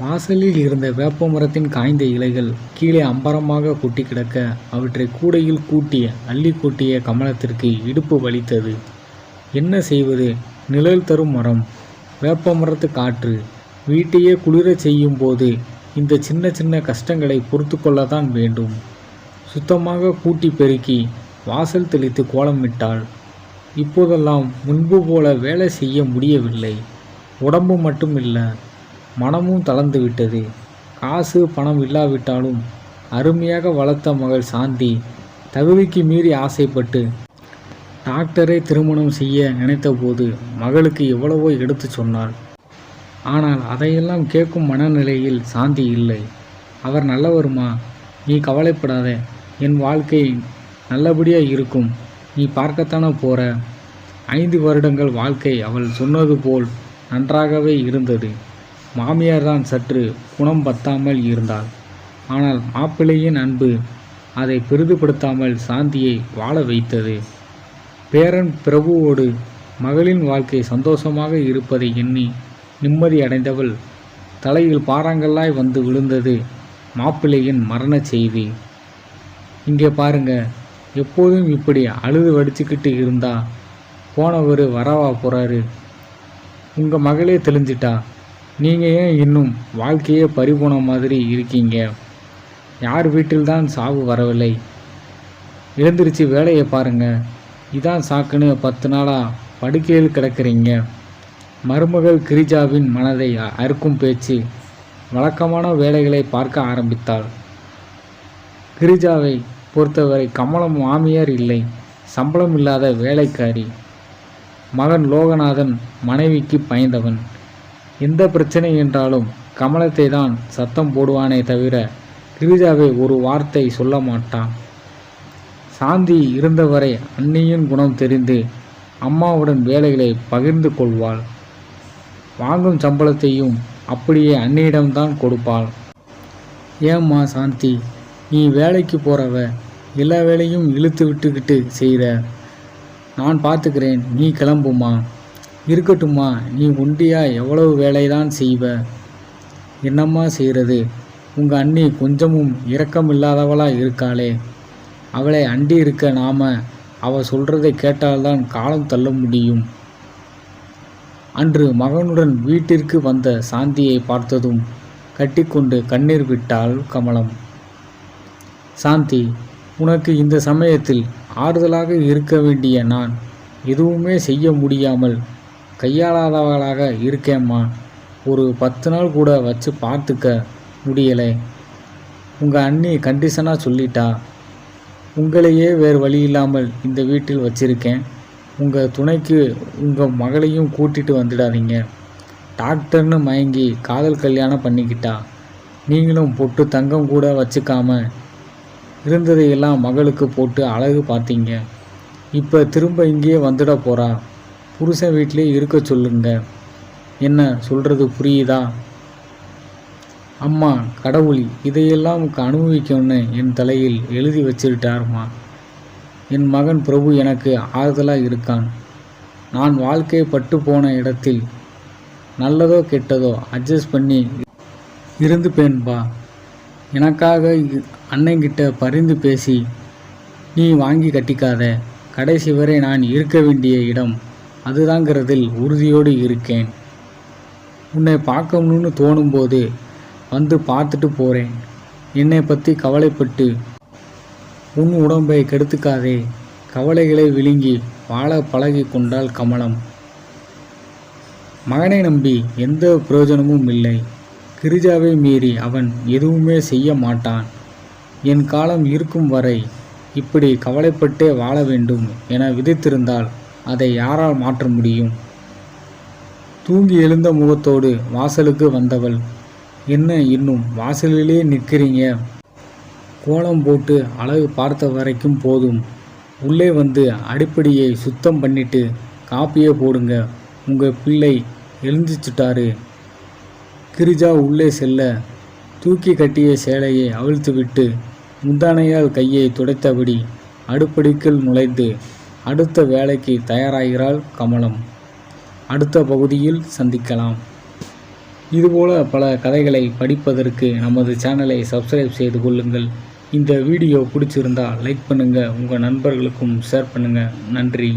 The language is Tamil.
வாசலில் இருந்த வேப்ப மரத்தின் காய்ந்த இலைகள் கீழே அம்பரமாக கொட்டி கிடக்க அவற்றை கூடையில் கூட்டி அள்ளி கூட்டிய கமலத்திற்கு இடுப்பு வலித்தது. என்ன செய்வது? நிழல் தரும் மரம். வேப்ப மரத்து காற்று வீட்டையே குளிரச் செய்யும் போது இந்த சின்ன சின்ன கஷ்டங்களை பொறுத்து கொள்ளத்தான் வேண்டும். சுத்தமாக கூட்டி பெருக்கி வாசல் தெளித்து கோலமிட்டாள் இப்போதெல்லாம் முன்பு போல வேலை செய்ய முடியவில்லை. உடம்பு மட்டும் இல்லை மனமும் தளர்ந்து விட்டது. காசு பணம் இல்லாவிட்டாலும் அருமையாக வளர்த்த மகள் சாந்தி தகுதிக்கு மீறி ஆசைப்பட்டு டாக்டரை திருமணம் செய்ய நினைத்தபோது மகளுக்கு எவ்வளவோ எடுத்து சொன்னாள். ஆனால் அதையெல்லாம் கேட்கும் மனநிலையில் சாந்தி இல்லை. அவர் நல்லவருமா? நீ கவலைப்படாத. என் வாழ்க்கை நல்லபடியாக இருக்கும். நீ பார்க்கத்தானே போற? ஐந்து வருடங்கள் வாழ்க்கை அவள் சொன்னது போல் நன்றாகவே இருந்தது. மாமியார் தான் சற்று குணம் பத்தாமல் இருந்தாள். ஆனால் மாப்பிள்ளையின் அன்பு அதை பெரிதுபடுத்தாமல் சாந்தியை வாழ வைத்தது. பேரன் பிரபுவோடு மகளின் வாழ்க்கை சந்தோஷமாக இருப்பதை எண்ணி நிம்மதி அடைந்தவள் தலையில் பாறாங்கல்லாய் வந்து விழுந்தது மாப்பிள்ளையின் மரணச் செய்தி. இங்கே பாருங்க எப்போதும் இப்படி அழுது வடிச்சுக்கிட்டு இருந்தா போனவர் வரவா போகிறாரு உங்கள் மகளே தெளிஞ்சிட்டா நீங்கள் ஏன் இன்னும் வாழ்க்கையே பறிபோன மாதிரி இருக்கீங்க? யார் வீட்டில்தான் சாவு வரவில்லை? எழுந்திருச்சு வேலையை பாருங்கள் இதான் சாக்குன்னு பத்து நாளாக படுக்கையில் கிடக்கிறீங்க. மருமகள் கிரிஜாவின் மனதை அ- அறுக்கும் பேச்சு வழக்கமான வேலைகளை பார்க்க ஆரம்பித்தாள். கிரிஜாவை பொறுத்தவரை கமலம் மாமியார் இல்லை சம்பளம் இல்லாத வேலைக்காரி. மகன் லோகநாதன் மனைவிக்கு பயந்தவன். எந்த பிரச்சனை என்றாலும் கமலத்தை தான் சத்தம் போடுவானே தவிர கிரிஜாவை ஒரு வார்த்தை சொல்ல மாட்டான். சாந்தி இருந்தவரை அன்னியின் குணம் தெரிந்து அம்மாவுடன் வேலைகளை பகிர்ந்து கொள்வாள். வாங்கும் சம்பளத்தையும் அப்படியே அன்னியிடம்தான் கொடுப்பாள். ஏம்மா சாந்தி நீ வேலைக்கு போகிறவ எல்லா வேலையும் இழுத்து விட்டுக்கிட்டு செய்கிற நான் பார்த்துக்கிறேன் நீ கிளம்புமா? இருக்கட்டும்மா நீ ஒண்டியா எவ்வளவு வேலைதான் செய்வ? என்னம்மா செய்கிறது உங்கள் அண்ணி கொஞ்சமும் இரக்கமில்லாதவளாக இருக்காளே. அவளை அண்டி இருக்க நாம அவள் சொல்கிறதை கேட்டால்தான் காலம் தள்ள முடியும். அன்று மகனுடன் வீட்டிற்கு வந்த சாந்தியை பார்த்ததும் கட்டிக்கொண்டு கண்ணீர் விட்டாள் கமலம். சாந்தி உனக்கு இந்த சமயத்தில் ஆறுதலாக இருக்க வேண்டிய நான் எதுவுமே செய்ய முடியாமல் கையாளாதவளாக இருக்கேம்மா. ஒரு பத்து நாள் கூட வச்சு பார்த்துக்க முடியலை. உங்கள் அண்ணி கண்டிஷனாக சொல்லிட்டா. உங்களையே வேறு வழி இல்லாமல் இந்த வீட்டில் வச்சுருக்கேன். உங்கள் துணைக்கு உங்கள் மகளையும் கூட்டிட்டு வந்துடாதீங்க. டாக்டர்னு மயங்கி காதல் கல்யாணம் பண்ணிக்கிட்டா. நீங்களும் பொட்டு தங்கம் கூட வச்சுக்காம இருந்ததையெல்லாம் மகளுக்கு போட்டு அழகு பார்த்தீங்க. இப்போ திரும்ப இங்கேயே வந்துட போகிறா புருஷன் வீட்டிலே இருக்க சொல்லுங்க. என்ன சொல்கிறது புரியுதா? அம்மா கடவுள் இதையெல்லாம் அனுபவிக்கணும்னு என் தலையில் எழுதி வச்சிருட்டாருமா என் மகன் பிரபு எனக்கு ஆறுதலாக இருக்கான். நான் வாழ்க்கை பட்டு போன இடத்தில் நல்லதோ கெட்டதோ அட்ஜஸ்ட் பண்ணி இருந்துப்பேன்பா எனக்காக இ- அண்ணங்கிட்ட பரிந்து பேசி நீ வாங்கி கட்டிக்காத. கடைசி வரை நான் இருக்க வேண்டிய இடம் அதுதாங்கிறதில் உறுதியோடு இருக்கேன். உன்னை பார்க்கணும்னு தோணும்போது வந்து பார்த்துட்டு போகிறேன் என்னை பற்றி கவலைப்பட்டு உன் உடம்பை கெடுத்துக்காதே. கவலைகளை விழுங்கி வாழ பழகி கொண்டால் கமலம். மகனை நம்பி எந்த பிரயோஜனமும் இல்லை. கிரிஜாவை மீறி அவன் எதுவுமே செய்ய மாட்டான். என் காலம் இருக்கும் வரை இப்படி கவலைப்பட்டே வாழ வேண்டும் என விதித்திருந்தால் அதை யாரால் மாற்ற முடியும்? தூங்கி எழுந்த முகத்தோடு வாசலுக்கு வந்தவள் என்ன இன்னும் வாசலிலே நிற்கிறீங்க? கோலம் போட்டு அழகு பார்த்த வரைக்கும் போதும். உள்ளே வந்து அடிப்படியை சுத்தம் பண்ணிட்டு காப்பியே போடுங்க. உங்கள் பிள்ளை எழுந்துச்சுட்டாரு கிரிஜா உள்ளே செல்ல தூக்கி கட்டிய சேலையை அவிழ்த்துவிட்டு முந்தானையால் கையை துடைத்தபடி அடுப்படிக்குள் நுழைந்து அடுத்த வேலைக்கு தயாராகிறாள் கமலம். அடுத்த பகுதியில் சந்திக்கலாம். இதுபோல பல கதைகளை படிப்பதற்கு நமது சேனலை சப்ஸ்கிரைப் செய்து கொள்ளுங்கள். இந்த வீடியோ பிடிச்சிருந்தா லைக் பண்ணுங்கள் உங்கள் நண்பர்களுக்கும் ஷேர் பண்ணுங்கள் நன்றி.